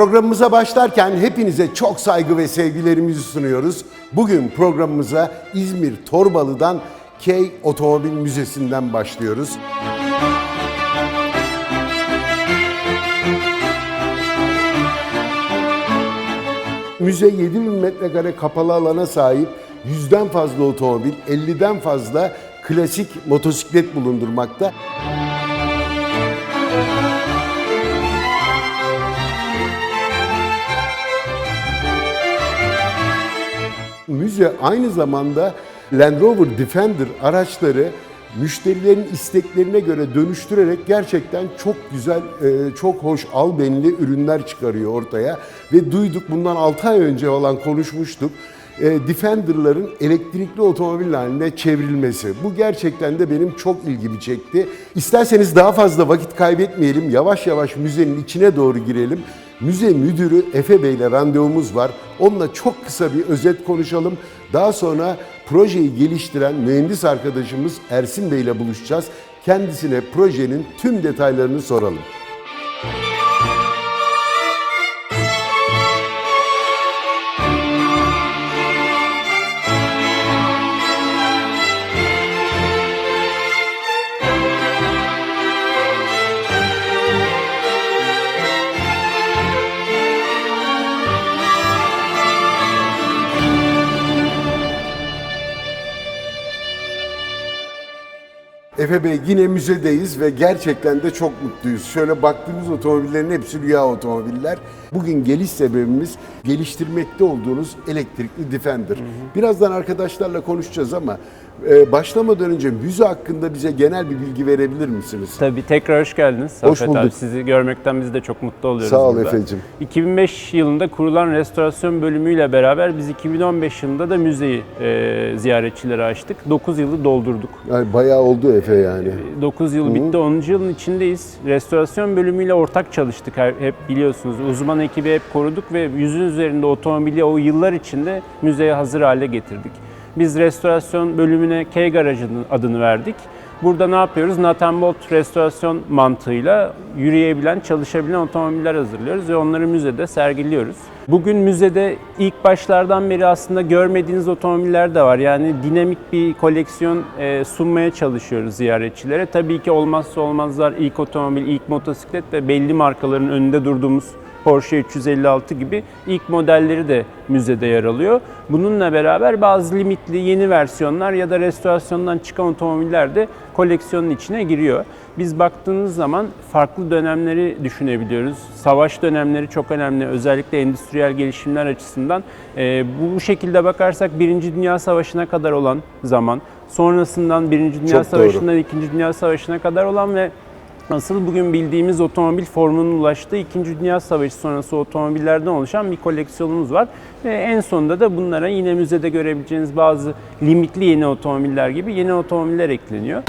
Programımıza başlarken hepinize çok saygı ve sevgilerimizi sunuyoruz. Bugün programımıza İzmir Torbalı'dan K Otomobil Müzesi'nden başlıyoruz. Müze 7000 metrekare kapalı alana sahip, yüzden fazla otomobil, 50'den fazla klasik motosiklet bulundurmakta. Müze aynı zamanda Land Rover Defender araçları müşterilerin isteklerine göre dönüştürerek gerçekten çok güzel, e, çok hoş albenili ürünler çıkarıyor ortaya. Ve duyduk bundan 6 ay önce olan konuşmuştuk. E, Defender'ların elektrikli otomobil haline çevrilmesi. Bu gerçekten de benim çok ilgimi çekti. İsterseniz daha fazla vakit kaybetmeyelim. Yavaş yavaş müzenin içine doğru girelim. Müze müdürü Efe Bey ile randevumuz var. Onunla çok kısa bir özet konuşalım. Daha sonra projeyi geliştiren mühendis arkadaşımız Ersin Bey ile buluşacağız. Kendisine projenin tüm detaylarını soralım. Efe Bey yine müzedeyiz ve gerçekten de çok mutluyuz. Şöyle baktığımız otomobillerin hepsi rüya otomobiller. Bugün geliş sebebimiz geliştirmekte olduğunuz elektrikli Defender. Birazdan arkadaşlarla konuşacağız ama e, başlamadan önce müze hakkında bize genel bir bilgi verebilir misiniz? Tabii tekrar hoş geldiniz. Hoş bulduk. Abi, sizi görmekten biz de çok mutlu oluyoruz. Sağ ol burada. Efe'cim. 2005 yılında kurulan restorasyon bölümüyle beraber biz 2015 yılında da müzeyi e, ziyaretçilere açtık. 9 yılı doldurduk. Yani bayağı oldu Efe yani. 9 yıl bitti, 10. yılın içindeyiz. Restorasyon bölümüyle ortak çalıştık hep biliyorsunuz. Uzman ekibi hep koruduk ve yüzün üzerinde otomobili o yıllar içinde müzeye hazır hale getirdik. Biz restorasyon bölümüne K Garajı'nın adını verdik. Burada ne yapıyoruz? Nathan restorasyon mantığıyla yürüyebilen, çalışabilen otomobiller hazırlıyoruz ve onları müzede sergiliyoruz. Bugün müzede ilk başlardan beri aslında görmediğiniz otomobiller de var. Yani dinamik bir koleksiyon e, sunmaya çalışıyoruz ziyaretçilere. Tabii ki olmazsa olmazlar ilk otomobil, ilk motosiklet ve belli markaların önünde durduğumuz Porsche 356 gibi ilk modelleri de müzede yer alıyor. Bununla beraber bazı limitli yeni versiyonlar ya da restorasyondan çıkan otomobiller de koleksiyonun içine giriyor. Biz baktığınız zaman farklı dönemleri düşünebiliyoruz. Savaş dönemleri çok önemli. Özellikle endüstriyel gelişimler açısından. Ee, bu, şekilde bakarsak Birinci Dünya Savaşı'na kadar olan zaman, sonrasından Birinci Dünya Çok doğru. Savaşı'ndan İkinci Dünya Savaşı'na kadar olan ve Asıl bugün bildiğimiz otomobil formunun ulaştığı 2. Dünya Savaşı sonrası otomobillerden oluşan bir koleksiyonumuz var. Ve en sonunda da bunlara yine müzede görebileceğiniz bazı limitli yeni otomobiller gibi yeni otomobiller ekleniyor.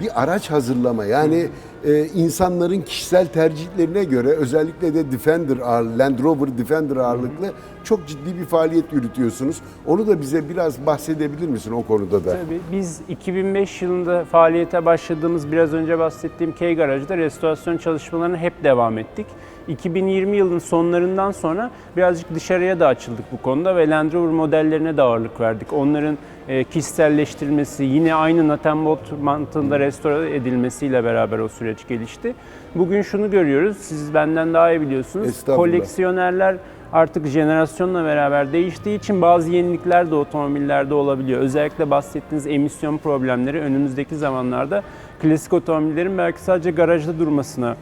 Bir araç hazırlama yani e, insanların kişisel tercihlerine göre özellikle de Defender ağırlıklı, Land Rover Defender ağırlıklı çok ciddi bir faaliyet yürütüyorsunuz. Onu da bize biraz bahsedebilir misin o konuda da? Tabii biz 2005 yılında faaliyete başladığımız biraz önce bahsettiğim K Garaj'da restorasyon çalışmalarına hep devam ettik. 2020 yılının sonlarından sonra birazcık dışarıya da açıldık bu konuda ve Land Rover modellerine de ağırlık verdik. Onların e, kişiselleştirilmesi, yine aynı Nathan Bolt mantığında restore edilmesiyle beraber o süreç gelişti. Bugün şunu görüyoruz, siz benden daha iyi biliyorsunuz. Koleksiyonerler artık jenerasyonla beraber değiştiği için bazı yenilikler de otomobillerde olabiliyor. Özellikle bahsettiğiniz emisyon problemleri önümüzdeki zamanlarda klasik otomobillerin belki sadece garajda durmasına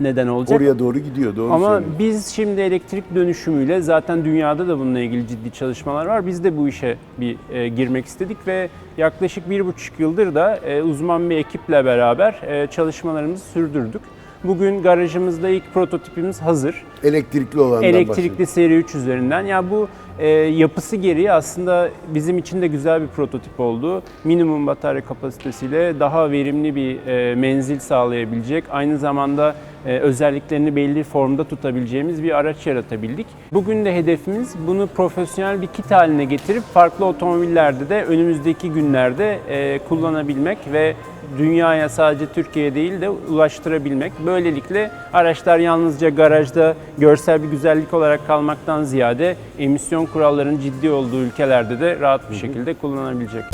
neden olacak. Oraya doğru gidiyor doğru Ama söylüyorsun. biz şimdi elektrik dönüşümüyle zaten dünyada da bununla ilgili ciddi çalışmalar var. Biz de bu işe bir e, girmek istedik ve yaklaşık bir buçuk yıldır da e, uzman bir ekiple beraber e, çalışmalarımızı sürdürdük. Bugün garajımızda ilk prototipimiz hazır. Elektrikli olandan Elektrikli seri 3 üzerinden. Ya bu e, yapısı gereği aslında bizim için de güzel bir prototip oldu. Minimum batarya kapasitesiyle daha verimli bir e, menzil sağlayabilecek. Aynı zamanda özelliklerini belli formda tutabileceğimiz bir araç yaratabildik. Bugün de hedefimiz bunu profesyonel bir kit haline getirip farklı otomobillerde de önümüzdeki günlerde e, kullanabilmek ve dünyaya sadece Türkiye değil de ulaştırabilmek. Böylelikle araçlar yalnızca garajda görsel bir güzellik olarak kalmaktan ziyade emisyon kurallarının ciddi olduğu ülkelerde de rahat bir şekilde kullanılabilecek.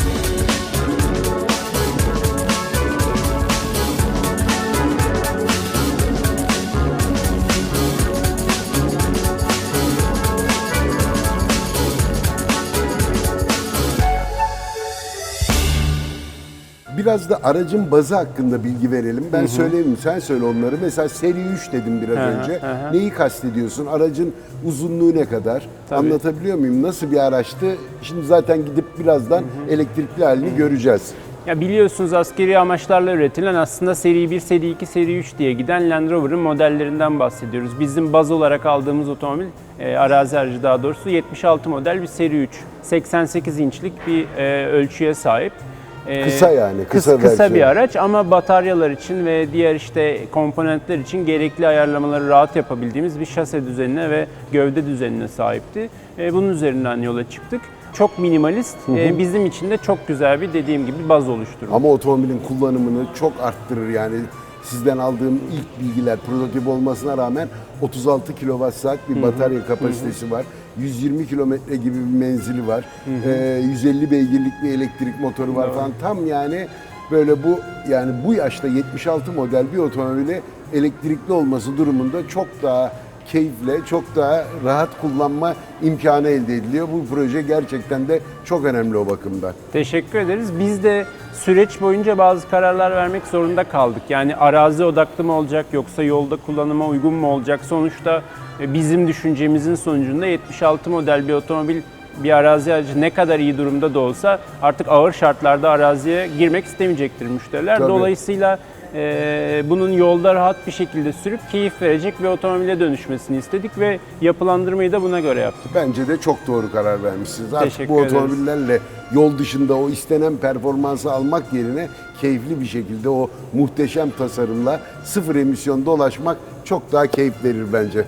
Biraz da aracın bazı hakkında bilgi verelim. Ben söyleyeyim, sen söyle onları. Mesela seri 3 dedim biraz Hı hı, önce. hı hı. Neyi kastediyorsun? Aracın uzunluğu ne kadar? Tabii. Anlatabiliyor muyum? Nasıl bir araçtı? Şimdi zaten gidip birazdan elektrikli halini göreceğiz. Ya biliyorsunuz askeri amaçlarla üretilen aslında seri 1, seri 2, seri 3 diye giden Land Rover'ın modellerinden bahsediyoruz. Bizim baz olarak aldığımız otomobil, e, arazi aracı daha doğrusu 76 model bir seri 3. 88 inçlik bir e, ölçüye sahip. E, Kısa yani, kısa kıs- kısa versiyon. bir araç ama bataryalar için ve diğer işte komponentler için gerekli ayarlamaları rahat yapabildiğimiz bir şase düzenine ve gövde düzenine sahipti. E, bunun üzerinden yola çıktık. Çok minimalist, e, bizim için de çok güzel bir dediğim gibi baz oluşturdu. Ama otomobilin kullanımını çok arttırır yani. Sizden aldığım ilk bilgiler prototip olmasına rağmen 36 kWh bir batarya kapasitesi var. 120 kilometre gibi bir menzili var. Ee, 150 beygirlik bir elektrik motoru var falan. Tam yani böyle bu yani bu yaşta 76 model bir otomobili elektrikli olması durumunda çok daha keyifle, çok daha rahat kullanma imkanı elde ediliyor. Bu proje gerçekten de çok önemli o bakımdan. Teşekkür ederiz. Biz de süreç boyunca bazı kararlar vermek zorunda kaldık. Yani arazi odaklı mı olacak yoksa yolda kullanıma uygun mu olacak? Sonuçta e, bizim düşüncemizin sonucunda 76 model bir otomobil bir arazi aracı ne kadar iyi durumda da olsa artık ağır şartlarda araziye girmek istemeyecektir müşteriler. Tabii. Dolayısıyla e, bunun yolda rahat bir şekilde sürüp keyif verecek bir otomobile dönüşmesini istedik ve yapılandırmayı da buna göre yaptık. Bence de çok doğru karar vermişsiniz. Artık Teşekkür bu ederiz. otomobillerle yol dışında o istenen performansı almak yerine keyifli bir şekilde o muhteşem tasarımla sıfır emisyon dolaşmak çok daha keyif verir bence.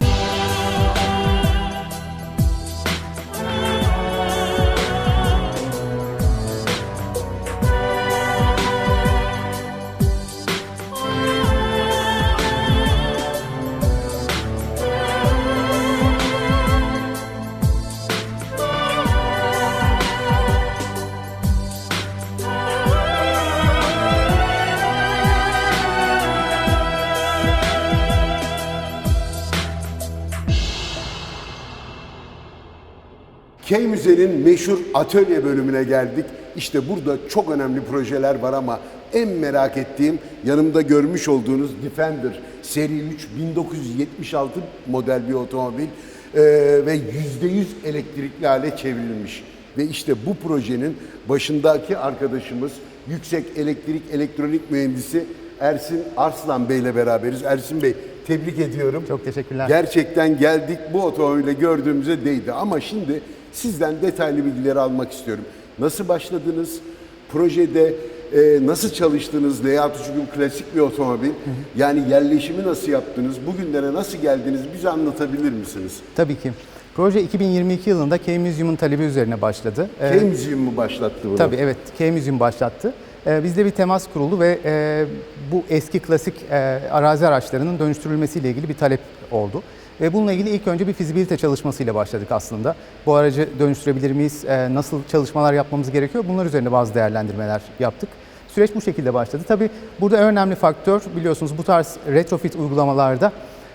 K Müze'nin meşhur atölye bölümüne geldik. İşte burada çok önemli projeler var ama en merak ettiğim yanımda görmüş olduğunuz Defender seri 3 1976 model bir otomobil Ee, ve %100 elektrikli hale çevrilmiş. Ve işte bu projenin başındaki arkadaşımız yüksek elektrik elektronik mühendisi Ersin Arslan Bey ile beraberiz. Ersin Bey tebrik ediyorum. Çok teşekkürler. Gerçekten geldik bu otomobile gördüğümüze değdi. Ama şimdi sizden detaylı bilgileri almak istiyorum. Nasıl başladınız? Projede e, nasıl çalıştınız? Layout'u çünkü klasik bir otomobil. Yani yerleşimi nasıl yaptınız? Bugünlere nasıl geldiniz? Bize anlatabilir misiniz? Tabii ki. Proje 2022 yılında K-Museum'un talebi üzerine başladı. Ee, K Museum mu başlattı bunu? Tabii evet, K-Museum başlattı. Ee, bizde bir temas kuruldu ve e, bu eski klasik e, arazi araçlarının dönüştürülmesiyle ilgili bir talep oldu. Ve bununla ilgili ilk önce bir fizibilite çalışmasıyla başladık aslında. Bu aracı dönüştürebilir miyiz, e, nasıl çalışmalar yapmamız gerekiyor bunlar üzerine bazı değerlendirmeler yaptık. Süreç bu şekilde başladı. Tabii burada en önemli faktör biliyorsunuz bu tarz retrofit uygulamalarda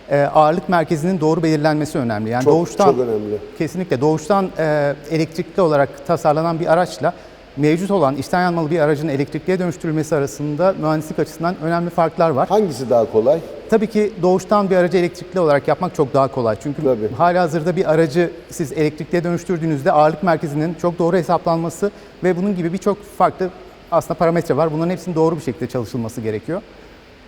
e, ağırlık merkezinin doğru belirlenmesi önemli. Yani Çok- doğuştan çok önemli. Kesinlikle doğuştan e, elektrikli olarak tasarlanan bir araçla mevcut olan içten yanmalı bir aracın elektrikliye dönüştürülmesi arasında mühendislik açısından önemli farklar var. Hangisi daha kolay? Tabii ki doğuştan bir aracı elektrikli olarak yapmak çok daha kolay. Çünkü Tabii. hala hazırda bir aracı siz elektrikliye dönüştürdüğünüzde ağırlık merkezinin çok doğru hesaplanması ve bunun gibi birçok farklı aslında parametre var. Bunların hepsinin doğru bir şekilde çalışılması gerekiyor.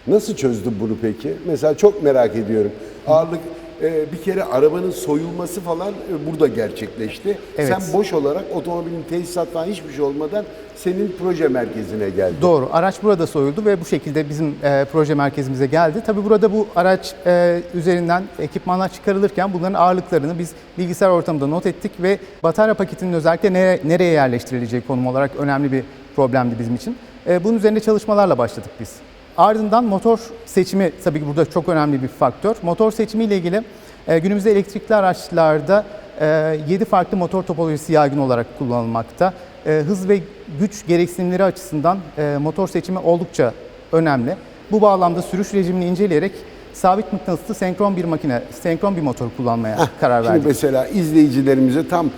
Nasıl çözdün bunu peki? Mesela çok merak ediyorum. Ağırlık e, bir kere arabanın soyulması falan e, burada gerçekleşti. Evet. Sen boş olarak otomobilin tesisat falan hiçbir şey olmadan senin proje merkezine geldi. Doğru. Araç burada soyuldu ve bu şekilde bizim e, proje merkezimize geldi. Tabii burada bu araç e, üzerinden ekipmanlar çıkarılırken bunların ağırlıklarını biz bilgisayar ortamında not ettik ve batarya paketinin özellikle nere- nereye yerleştirileceği konum olarak önemli bir problemdi bizim için. E, bunun üzerinde çalışmalarla başladık biz. Ardından motor seçimi tabii ki burada çok önemli bir faktör. Motor seçimi ile ilgili e, günümüzde elektrikli araçlarda 7 farklı motor topolojisi yaygın olarak kullanılmakta. E, Hız ve güç gereksinimleri açısından e, motor seçimi oldukça önemli. Bu bağlamda sürüş rejimini inceleyerek sabit mıknatıslı senkron bir makine, senkron bir motor kullanmaya karar Şimdi verdik. mesela izleyicilerimize tam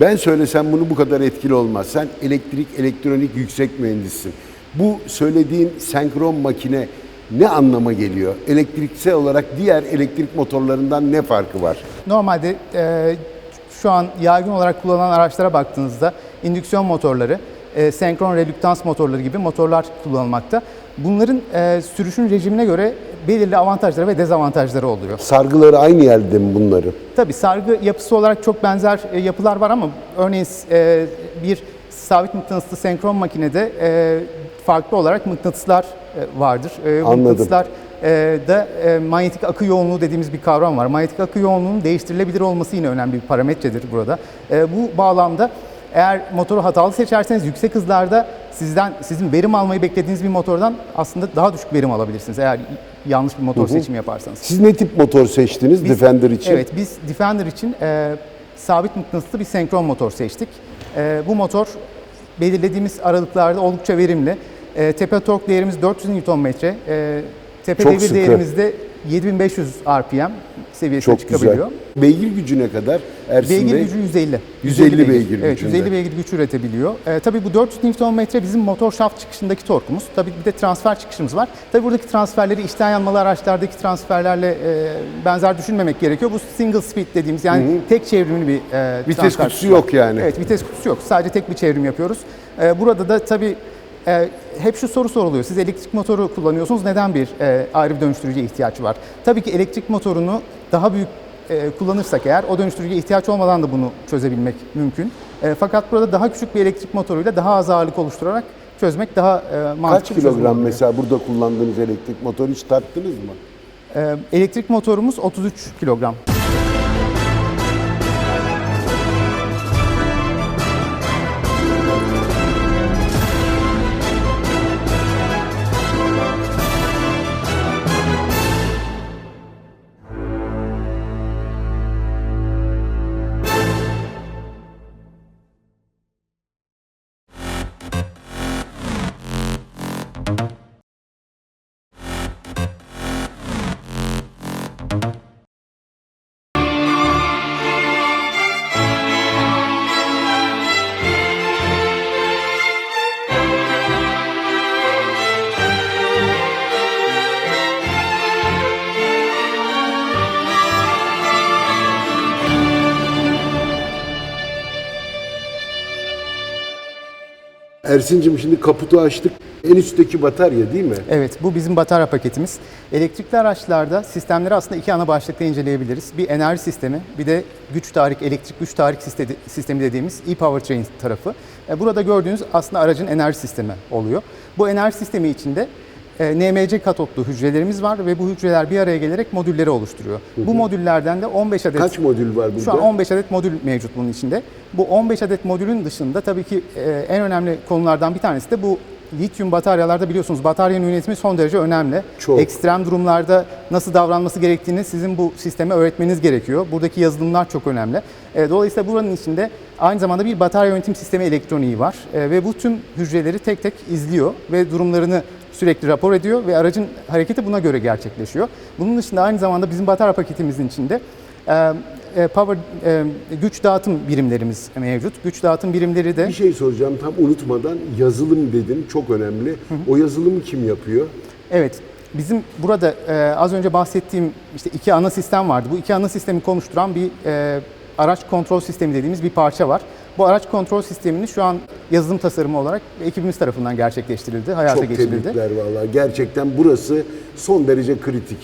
ben söylesem bunu bu kadar etkili olmaz. Sen elektrik, elektronik yüksek mühendissin. Bu söylediğin senkron makine ne anlama geliyor? Elektriksel olarak diğer elektrik motorlarından ne farkı var? Normalde e, şu an yaygın olarak kullanılan araçlara baktığınızda indüksiyon motorları, e, senkron redüktans motorları gibi motorlar kullanılmakta. Bunların e, sürüşün rejimine göre belirli avantajları ve dezavantajları oluyor. Sargıları aynı yerde mi bunların? Tabii sargı yapısı olarak çok benzer e, yapılar var ama örneğin e, bir sabit mıknatıslı senkron makinede e, farklı olarak mıknatıslar e, vardır. E, Anladım. mıknatıslar e, da manyetik akı yoğunluğu dediğimiz bir kavram var. Manyetik akı yoğunluğunun değiştirilebilir olması yine önemli bir parametredir burada. Bu bağlamda eğer motoru hatalı seçerseniz yüksek hızlarda sizden sizin verim almayı beklediğiniz bir motordan aslında daha düşük verim alabilirsiniz eğer yanlış bir motor seçimi yaparsanız. Siz ne tip motor seçtiniz Biz- Defender için? Evet, biz Defender için e, sabit mıknatıslı bir senkron motor seçtik. E, bu motor belirlediğimiz aralıklarda oldukça verimli. E, tepe tork değerimiz 400 Nm, e, tepe Çok devir sıkı. değerimiz de 7500 RPM seviyesine Çok güzel. çıkabiliyor. Beygir gücü ne kadar Ersin Beygir Bey? gücü 150. 150 beygir Evet, gücünde. 150 beygir güç üretebiliyor. Ee, tabii bu 400 Nm bizim motor şaft çıkışındaki torkumuz. Tabii bir de transfer çıkışımız var. Tabii buradaki transferleri içten yanmalı araçlardaki transferlerle e, benzer düşünmemek gerekiyor. Bu single speed dediğimiz yani tek çevrimli bir e, Vites kutusu var. yok yani. Evet, vites kutusu yok. Sadece tek bir çevrim yapıyoruz. Ee, burada da tabii e, hep şu soru soruluyor. Siz elektrik motoru kullanıyorsunuz. Neden bir e, ayrı bir dönüştürücüye ihtiyaç var? Tabii ki elektrik motorunu daha büyük e, kullanırsak eğer o dönüştürücüye ihtiyaç olmadan da bunu çözebilmek mümkün. E, fakat burada daha küçük bir elektrik motoruyla daha az ağırlık oluşturarak çözmek daha e, mantıklı Kaç kilogram mesela burada kullandığınız elektrik motoru hiç tarttınız mı? E, elektrik motorumuz 33 kilogram. Ersin'cim şimdi kaputu açtık. En üstteki batarya değil mi? Evet, bu bizim batarya paketimiz. Elektrikli araçlarda sistemleri aslında iki ana başlıkta inceleyebiliriz. Bir enerji sistemi, bir de güç tahrik, elektrik güç tahrik sistemi- dediğimiz e-powertrain tarafı. E, Burada gördüğünüz aslında aracın enerji sistemi oluyor. Bu enerji sistemi içinde NMC katotlu hücrelerimiz var ve bu hücreler bir araya gelerek modülleri oluşturuyor. Bu modüllerden de 15 adet Kaç modül var burada? şu an 15 adet modül mevcut bunun içinde. Bu 15 adet modülün dışında tabii ki e, en önemli konulardan bir tanesi de bu lityum bataryalarda biliyorsunuz bataryanın yönetimi son derece önemli. Çok. Ekstrem durumlarda nasıl davranması gerektiğini sizin bu sisteme öğretmeniz gerekiyor. Buradaki yazılımlar çok önemli. E, dolayısıyla buranın içinde aynı zamanda bir batarya yönetim sistemi elektroniği var. E, ve bu tüm hücreleri tek tek izliyor ve durumlarını sürekli rapor ediyor ve aracın hareketi buna göre gerçekleşiyor. Bunun dışında aynı zamanda bizim batarya paketimizin içinde power güç dağıtım birimlerimiz mevcut. Güç dağıtım birimleri de Bir şey soracağım tam unutmadan yazılım dedin çok önemli. O yazılımı kim yapıyor? evet bizim burada az önce bahsettiğim işte iki ana sistem vardı. Bu iki ana sistemi konuşturan bir araç kontrol sistemi dediğimiz bir parça var. Bu araç kontrol sistemini şu an yazılım tasarımı olarak ekibimiz tarafından gerçekleştirildi, hayata Çok geçirildi. tebrikler vallahi. Gerçekten burası son derece kritik.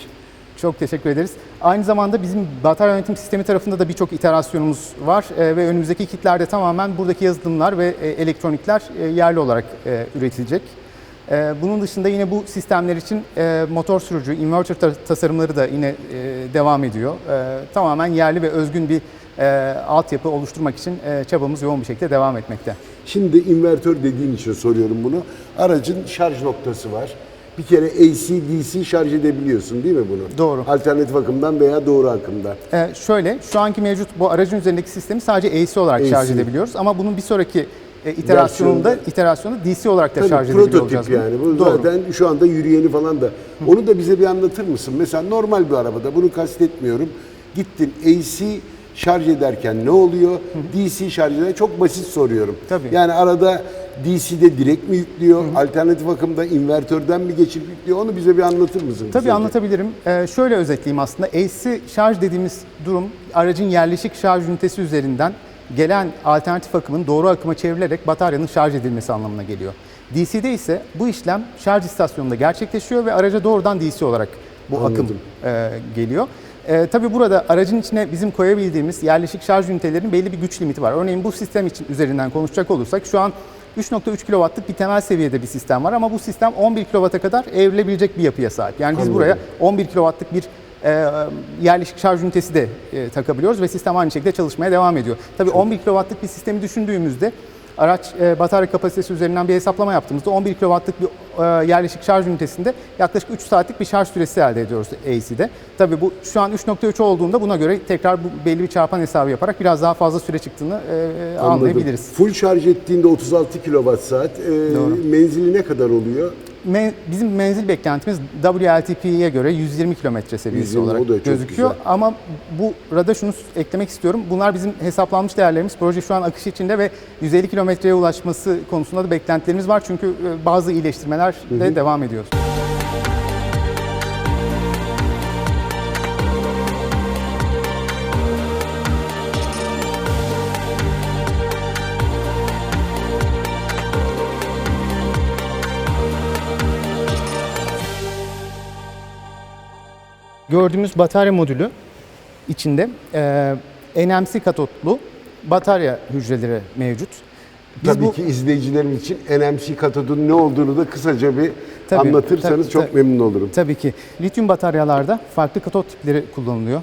Çok teşekkür ederiz. Aynı zamanda bizim batarya yönetim sistemi tarafında da birçok iterasyonumuz var e, ve önümüzdeki kitlerde tamamen buradaki yazılımlar ve e, elektronikler e, yerli olarak e, üretilecek. E, bunun dışında yine bu sistemler için e, motor sürücü, inverter ta- tasarımları da yine e, devam ediyor. E, tamamen yerli ve özgün bir e, altyapı oluşturmak için e, çabamız yoğun bir şekilde devam etmekte. Şimdi invertör dediğin için soruyorum bunu. Aracın şarj noktası var. Bir kere AC, DC şarj edebiliyorsun değil mi bunu? Doğru. Alternatif akımdan veya doğru akımdan. Ee, şöyle, şu anki mevcut bu aracın üzerindeki sistemi sadece AC olarak AC. şarj edebiliyoruz ama bunun bir sonraki e, iterasyonunda iterasyonda DC olarak da Tabii şarj edebiliyor prototip olacağız. yani. Bu Doğru. zaten şu anda yürüyeni falan da. Onu da bize bir anlatır mısın? Mesela normal bir arabada bunu kastetmiyorum. Gittin AC şarj ederken ne oluyor? DC şarj ederken çok basit soruyorum. Tabii. Yani arada DC'de direkt mi yüklüyor? Alternatif akımda invertörden mi geçirip yüklüyor? Onu bize bir anlatır mısın? Tabii kısaca? anlatabilirim. Ee, şöyle özetleyeyim aslında. AC şarj dediğimiz durum aracın yerleşik şarj ünitesi üzerinden gelen alternatif akımın doğru akıma çevrilerek bataryanın şarj edilmesi anlamına geliyor. DC'de ise bu işlem şarj istasyonunda gerçekleşiyor ve araca doğrudan DC olarak bu akım Anladım. e, geliyor. E, tabii burada aracın içine bizim koyabildiğimiz yerleşik şarj ünitelerinin belli bir güç limiti var. Örneğin bu sistem için üzerinden konuşacak olursak şu an 3.3 kW'lık bir temel seviyede bir sistem var ama bu sistem 11 kW'a kadar evrilebilecek bir yapıya sahip. Yani biz Anladım. buraya 11 kW'lık bir e, yerleşik şarj ünitesi de e, takabiliyoruz ve sistem aynı şekilde çalışmaya devam ediyor. Tabii 11 kW'lık bir sistemi düşündüğümüzde araç e, batarya kapasitesi üzerinden bir hesaplama yaptığımızda 11 kW'lık bir e, yerleşik şarj ünitesinde yaklaşık 3 saatlik bir şarj süresi elde ediyoruz AC'de. Tabii bu şu an 3.3 olduğunda buna göre tekrar bu belli bir çarpan hesabı yaparak biraz daha fazla süre çıktığını e, anlayabiliriz. Full şarj ettiğinde 36 kWh saat. Ee, menzili ne kadar oluyor? Me- bizim menzil beklentimiz WLTP'ye göre 120 kilometre seviyesi 120, o olarak da çok gözüküyor. güzel. Ama burada şunu eklemek istiyorum. Bunlar bizim hesaplanmış değerlerimiz. Proje şu an akış içinde ve 150 kilometreye ulaşması konusunda da beklentilerimiz var. Çünkü e, bazı iyileştirmeler de devam ediyor. Gördüğümüz batarya modülü içinde e, NMC katotlu batarya hücreleri mevcut. Biz Tabii bu- ki izleyicilerimiz için NMC katodun ne olduğunu da kısaca bir Tabii, anlatırsanız tabii, çok tabii. memnun olurum. Tabii ki. Lityum bataryalarda farklı katot tipleri kullanılıyor.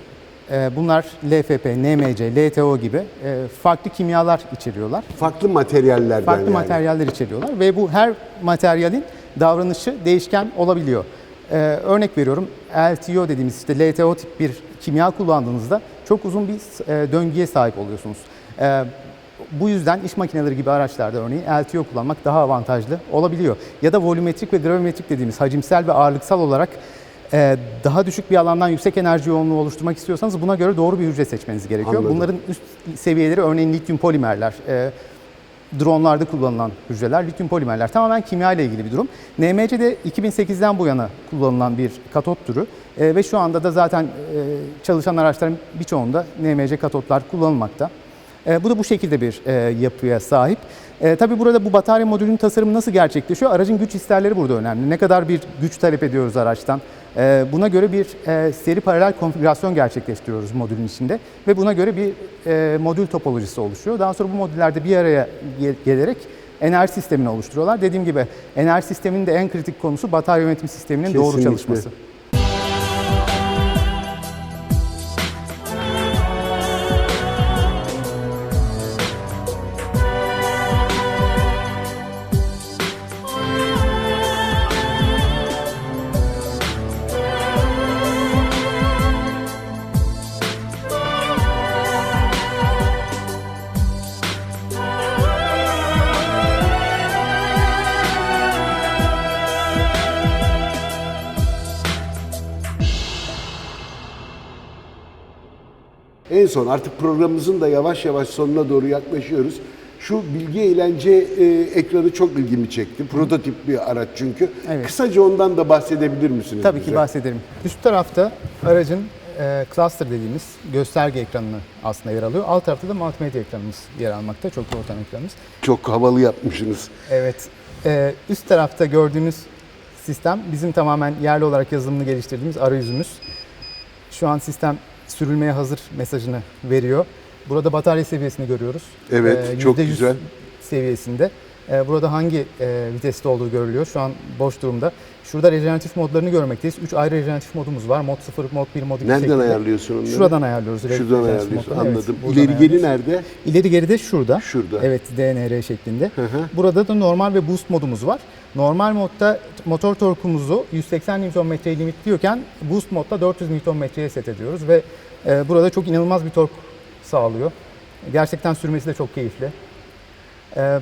Ee, Bunlar LFP, NMC, LTO gibi e, farklı kimyalar içeriyorlar. Farklı materyallerden Farklı yani. materyaller içeriyorlar ve bu her materyalin davranışı değişken olabiliyor. Ee, örnek veriyorum LTO dediğimiz işte LTO tip bir kimya kullandığınızda çok uzun bir e, döngüye sahip oluyorsunuz. Ee, bu yüzden iş makineleri gibi araçlarda örneğin LTO kullanmak daha avantajlı olabiliyor. Ya da volümetrik ve gravimetrik dediğimiz hacimsel ve ağırlıksal olarak e, daha düşük bir alandan yüksek enerji yoğunluğu oluşturmak istiyorsanız buna göre doğru bir hücre seçmeniz gerekiyor. Anladım. Bunların üst seviyeleri örneğin lityum polimerler, e, dronlarda kullanılan hücreler, lityum polimerler tamamen kimya ile ilgili bir durum. NMC de 2008'den bu yana kullanılan bir katot türü E, ve şu anda da zaten e, çalışan araçların birçoğunda NMC katotlar kullanılmakta. E, bu da bu şekilde bir e, yapıya sahip. E, tabii burada bu batarya modülünün tasarımı nasıl gerçekleşiyor? Aracın güç isterleri burada önemli. Ne kadar bir güç talep ediyoruz araçtan? E, buna göre bir e, seri paralel konfigürasyon gerçekleştiriyoruz modülün içinde ve buna göre bir e, modül topolojisi oluşuyor. Daha sonra bu modüllerde bir araya gel- gelerek enerji sistemini oluşturuyorlar. Dediğim gibi enerji sisteminin de en kritik konusu batarya yönetim sisteminin doğru Kesinlikle. çalışması. Son artık programımızın da yavaş yavaş sonuna doğru yaklaşıyoruz. Şu bilgi eğlence e, ekranı çok ilgimi çekti. Prototip bir araç çünkü. Evet. Kısaca ondan da bahsedebilir misiniz Tabii bize? ki bahsederim. Üst tarafta aracın e, cluster dediğimiz gösterge ekranını aslında yer alıyor. Alt tarafta da multimedya ekranımız yer almakta. Çok ortam ekranımız. Çok havalı yapmışsınız. Evet. e, üst tarafta gördüğünüz sistem bizim tamamen yerli olarak yazılımını geliştirdiğimiz arayüzümüz. Şu an sistem sürülmeye hazır mesajını veriyor. Burada batarya seviyesini görüyoruz. Evet, E, çok %100 güzel. seviyesinde. E, Burada hangi e, viteste olduğu görülüyor. Şu an boş durumda. Şurada rejeneratif modlarını görmekteyiz. 3 ayrı rejeneratif modumuz var. Mod 0, mod 1, mod 2 Nereden şeklinde. ayarlıyorsun onları? Şuradan ayarlıyoruz. Şuradan ayarlıyorsun. modları. Evet, Anladım. buradan İleri geri nerede? İleri geri de şurada. Şurada. Evet DNR şeklinde. hı. Burada da normal ve boost modumuz var. Normal modda motor torkumuzu 180 Nm'ye limitliyorken boost modda 400 Nm'ye set ediyoruz ve e, burada çok inanılmaz bir tork sağlıyor. Gerçekten sürmesi de çok keyifli. E,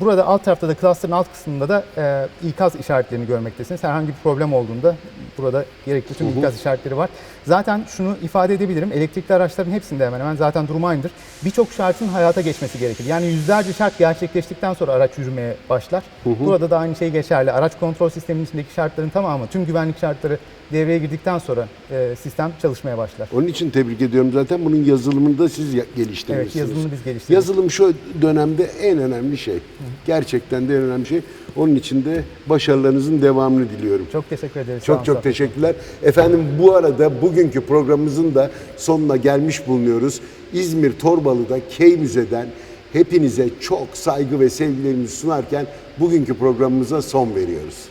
burada alt tarafta da cluster'ın alt kısmında da e, ikaz işaretlerini görmektesiniz. Herhangi bir problem olduğunda burada gerekli tüm ikaz işaretleri var. Zaten şunu ifade edebilirim. Elektrikli araçların hepsinde hemen hemen zaten durum aynıdır. Birçok şartın hayata geçmesi gerekir. Yani yüzlerce şart gerçekleştikten sonra araç yürümeye başlar. Burada da aynı şey geçerli. Araç kontrol sisteminin içindeki şartların tamamı, tüm güvenlik şartları devreye girdikten sonra e, sistem çalışmaya başlar. Onun için tebrik ediyorum zaten. Bunun yazılımını da siz geliştirmişsiniz. Evet, yazılımını biz geliştirdik. Yazılım şu dönemde en önemli şey. Gerçekten de en önemli şey. Onun için de başarılarınızın devamını diliyorum. Çok teşekkür ederiz. Çok çok teşekkürler. Efendim bu arada bugünkü programımızın da sonuna gelmiş bulunuyoruz. İzmir Torbalı'da Key Müze'den hepinize çok saygı ve sevgilerimizi sunarken bugünkü programımıza son veriyoruz.